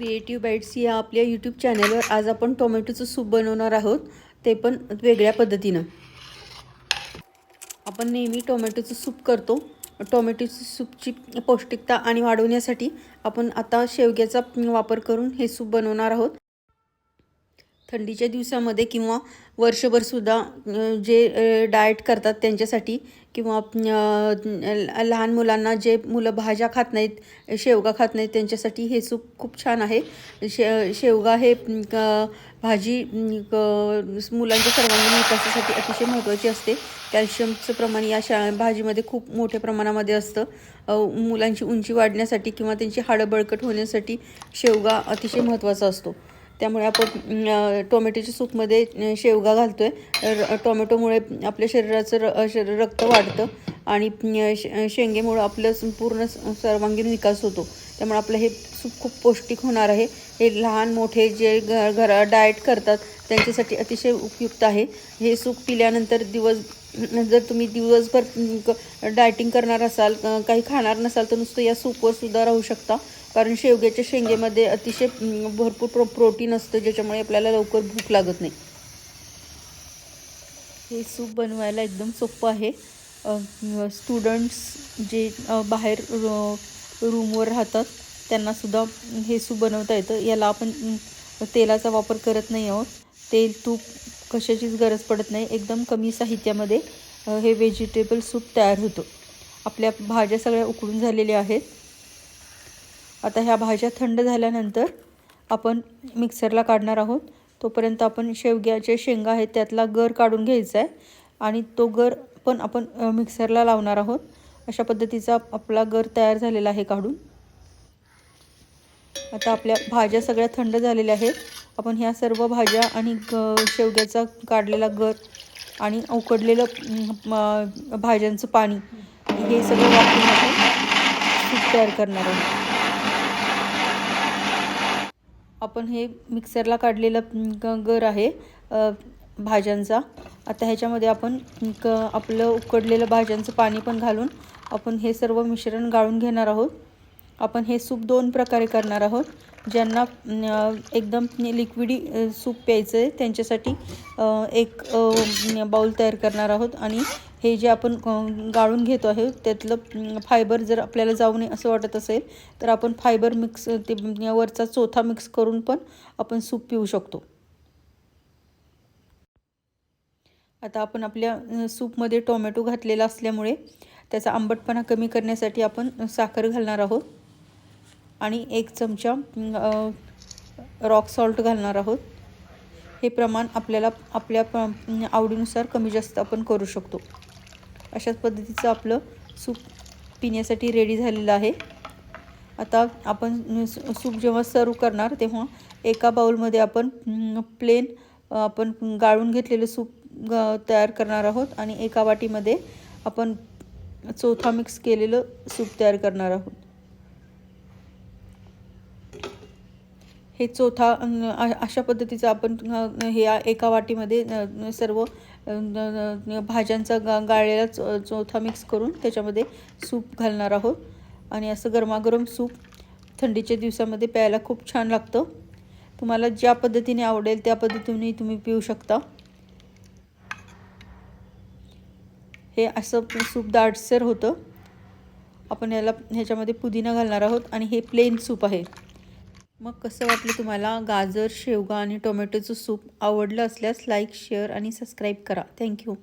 Creative bites या आपल्या YouTube चॅनलवर आज आपण टोमॅटोचं सूप बनवणार आहोत. ते पण वेगळ्या पद्धतीनं. आपण नेहमी टोमॅटोचं सूप करतो. टोमॅटोची सूपची पौष्टिकता आणि वाढवण्यासाठी आपण आता शेवग्याचा वापर करून हे सूप बनवणार आहोत. थंडीच्या दिवसामध्ये किंवा वर्षभरसुद्धा जे डाएट करतात त्यांच्यासाठी किंवा लहान मुलांना जे मुलं भाज्या खात नाहीत शेवगा खात नाहीत त्यांच्यासाठी हे सूप खूप छान आहे. शे शेवगा हे क- भाजी क- मुलांच्या सर्वांगीण विकासासाठी अतिशय महत्त्वाची असते. कॅल्शियमचं प्रमाण या शा भाजीमध्ये खूप मोठ्या प्रमाणामध्ये असतं. मुलांची उंची वाढण्यासाठी किंवा त्यांची हाडं बळकट होण्यासाठी शेवगा अतिशय महत्त्वाचा असतो. त्यामुळे आपण टोमॅटोच्या सूपमध्ये शेवगा घालतो आहे टोमॅटोमुळे आपल्या शरीराचं र शरीर रक्त वाढतं आणि शे शेंगेमुळं आपलं संपूर्ण पूर्ण सर्वांगीण विकास होतो. त्यामुळे आपलं हे सूप खूप पौष्टिक होणार आहे. हे लहान मोठे जे घ घरा डाएट करतात त्यांच्यासाठी अतिशय उपयुक्त आहे. हे सूप पिल्यानंतर दिवस जर तुम्ही दिवसभर डायटिंग करणार असाल काही खाणार नसाल तर नुसतं या सूपवर सुद्धा राहू शकता. कारण शेवग्याच्या शेंगेमध्ये अतिशय भरपूर प्रो प्रोटीन असतं ज्याच्यामुळे आपल्याला लवकर भूक लागत नाही. हे सूप बनवायला एकदम सोपं आहे. स्टुडंट्स जे बाहेर रूमवर राहतात त्यांनासुद्धा हे सूप बनवता येतं. याला आपण तेलाचा वापर करत नाही आहोत. तेल तूप कशाचीच गरज पडत नाही. एकदम कमी साहित्यामध्ये हे व्हेजिटेबल सूप तयार होतं. आपल्या भाज्या सगळ्या उकडून झालेल्या आहेत. आता ह्या भाज्या थंड झाल्यानंतर आपण मिक्सरला काढणार आहोत. तोपर्यंत आपण शेवग्याचे शेंगा आहेत त्यातला गर काढून घ्यायचा आहे आणि तो गर पण आपण मिक्सरला लावणार आहोत. अशा पद्धतीचा आपला गर तयार झालेला आहे काढून. आता आपल्या भाज्या सगळ्या थंड झालेल्या आहेत. आपण ह्या सर्व भाज्या आणि ग शेवग्याचा काढलेला गर आणि उकडलेलं भाज्यांचं पाणी हे सगळं वापरून आपण तयार करणार आहोत. आपण हे मिक्सरला काढलेलं ग गर आहे भाज्यांचा. आता ह्याच्यामध्ये आपण क आपलं उकडलेलं भाज्यांचं पाणी पण घालून आपण हे सर्व मिश्रण गाळून घेणार आहोत. आपण हे सूप दोन प्रकारे करणार आहोत. ज्यांना एकदम लिक्विडी सूप प्यायचं आहे त्यांच्यासाठी एक बाऊल बाउल तयार करणार आहोत. आणि हे जे आपण गाळून घेतो आहे त्यातलं फायबर जर आपल्याला जाऊ नये असं वाटत असेल तर आपण फायबर मिक्स ते वरचा चोथा मिक्स करून पण आपण सूप पिऊ शकतो. आता आपण आपल्या सूपमध्ये टोमॅटो घातलेला असल्यामुळे त्याचा आंबटपणा कमी करण्यासाठी आपण साखर घालणार आहोत. आणि एक चमचा रॉक सॉल्ट घालणार आहोत. हे प्रमाण आपल्याला आपल्या प- आवडीनुसार कमी जास्त आपण करू शकतो. अशाच पद्धतीचं आपलं सूप पिण्यासाठी रेडी झालेलं आहे. आता आपण सूप जेव्हा सर्व करणार तेव्हा एका बाउलमध्ये आपण प्लेन आपण गाळून घेतलेलं सूप ग तयार करणार आहोत आणि एका वाटीमध्ये आपण चौथा मिक्स केलेलं सूप तयार करणार आहोत. हे चोथा अशा पद्धतीचं आपण हे एका वाटीमध्ये सर्व भाज्यांचा गा गाळलेला चो चोथा मिक्स करून त्याच्यामध्ये सूप घालणार आहोत. आणि असं गरमागरम सूप थंडीच्या दिवसामध्ये प्यायला खूप छान लागतं. तुम्हाला ज्या पद्धतीने आवडेल त्या पद्धतीने तुम्ही पिऊ शकता. हे असं सूप दाटसर होतं. आपण याला ह्याच्यामध्ये पुदिना घालणार आहोत आणि हे प्लेन सूप आहे. मग कसं वाटलं तुम्हाला गाजर शेवगा आणि टोमॅटोचं सूप आवडलं असल्यास लाईक शेअर आणि सबस्क्राईब करा. Thank you